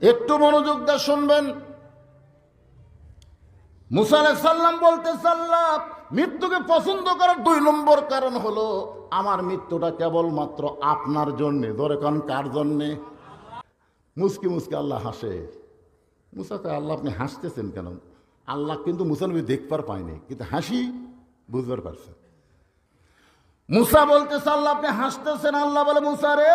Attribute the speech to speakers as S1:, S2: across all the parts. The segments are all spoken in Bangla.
S1: একটু মনোযোগ দিয়ে শুনবেন। মুসা সাল্লাম বলতে সাল্লাম মৃত্যুকে পছন্দ করার দুই নম্বর কারণ হলো আমার মৃত্যুটা কেবলমাত্র আপনার জন্যে। কারণ কার জন্যে? মুসকি মুসকি আল্লাহ হাসে। মুসা কয়, আল্লাহ আপনি হাসতেছেন কেন? আল্লাহ কিন্তু মুসা নবী দেখবার পায়নি কিন্তু হাসি বুঝবার পারছে। মুসা বলতেছে আল্লাহ আপনি হাসতেছেন? আল্লাহ বলে মুসা রে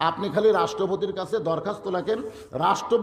S1: আপনি খালি রাষ্ট্রপতির কাছে দরখাস্ত রাখেন রাষ্ট্রপতি